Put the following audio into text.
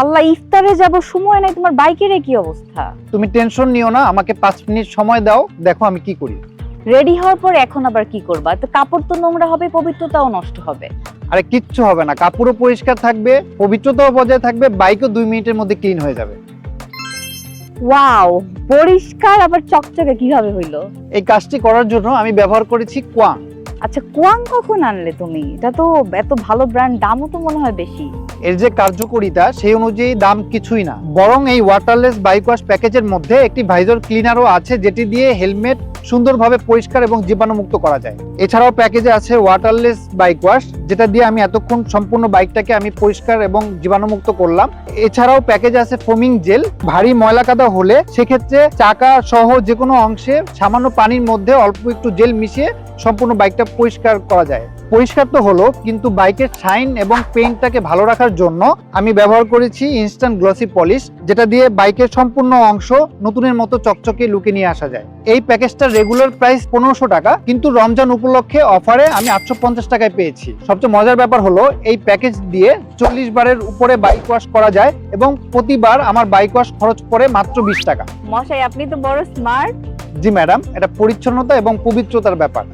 আল্লাহ ইফতারে যাব সময় নাই তোমার বাইকের কি অবস্থা? তুমি টেনশন নিও না আমাকে পাঁচ মিনিট সময় দাও দেখো আমি কি করি। রেডি হওয়ার পর এখন আবার কি করবা? তো কাপড় তো নোংরা হবে পবিত্রতাও নষ্ট হবে। আরে কিচ্ছু হবে না কাপড়ও পরিষ্কার থাকবে পবিত্রতাও বজায় থাকবে বাইকও দুই মিনিটের মধ্যে ক্লিন হয়ে যাবে। ওয়াও পরিষ্কার আবার চকচকে কীভাবে হইল? এই কাজটি করার জন্য আমি ব্যবহার করেছি কোয়া। আচ্ছা কোয়াং কখন আনলে তুমি? এটা তো এত ভালো ব্র্যান্ড দামও তো মনে হয় বেশি। এর যে কার্যকারিতা, সেই অনুযায়ী দাম কিছুই না। বরং এই ওয়াটারলেস বাইক ওয়াশ প্যাকেজের মধ্যে একটি ভাইজর ক্লিনারও আছে, যেটি দিয়ে হেলমেট সুন্দরভাবে পরিষ্কার এবং জীবাণুমুক্ত করা যায়। এছাড়াও প্যাকেজে আছে ওয়াটারলেস বাইক ওয়াশ যেটা দিয়ে আমি এতক্ষণ সম্পূর্ণ বাইকটাকে আমি পরিষ্কার এবং জীবাণুমুক্ত করলাম। এছাড়াও প্যাকেজে আছে ফোমিং জেল ভারী ময়লা কাদা হলে সেক্ষেত্রে চাকা সহ যে কোনো অংশে সামান্য পানির মধ্যে অল্প একটু জেল মিশিয়ে সম্পূর্ণ বাইকটা পরিষ্কার করা যায়। পরিষ্কার তো হলো, কিন্তু বাইকের শাইন এবং পেইন্টটাকে ভালো রাখার জন্য আমি ব্যবহার করেছি ইনস্ট্যান্ট গ্লসি পলিশ যেটা দিয়ে বাইকের সম্পূর্ণ অংশ নতুনের মতো চকচকে লুকে নিয়ে আসা যায়। এই প্যাকেজটার রেগুলার প্রাইস পনেরোশো টাকা কিন্তু রমজান উপলক্ষে অফারে আমি আটশো পঞ্চাশ টাকায় পেয়েছি। সবচেয়ে মজার ব্যাপার হলো এই প্যাকেজ দিয়ে চল্লিশ বারের উপরে বাইক ওয়াশ করা যায় এবং প্রতিবার আমার বাইক ওয়াশ খরচ পড়ে মাত্র বিশ টাকা। মশাই আপনি তো বড় স্মার্ট জি ম্যাডাম এটা পরিচ্ছন্নতা এবং পবিত্রতার ব্যাপার।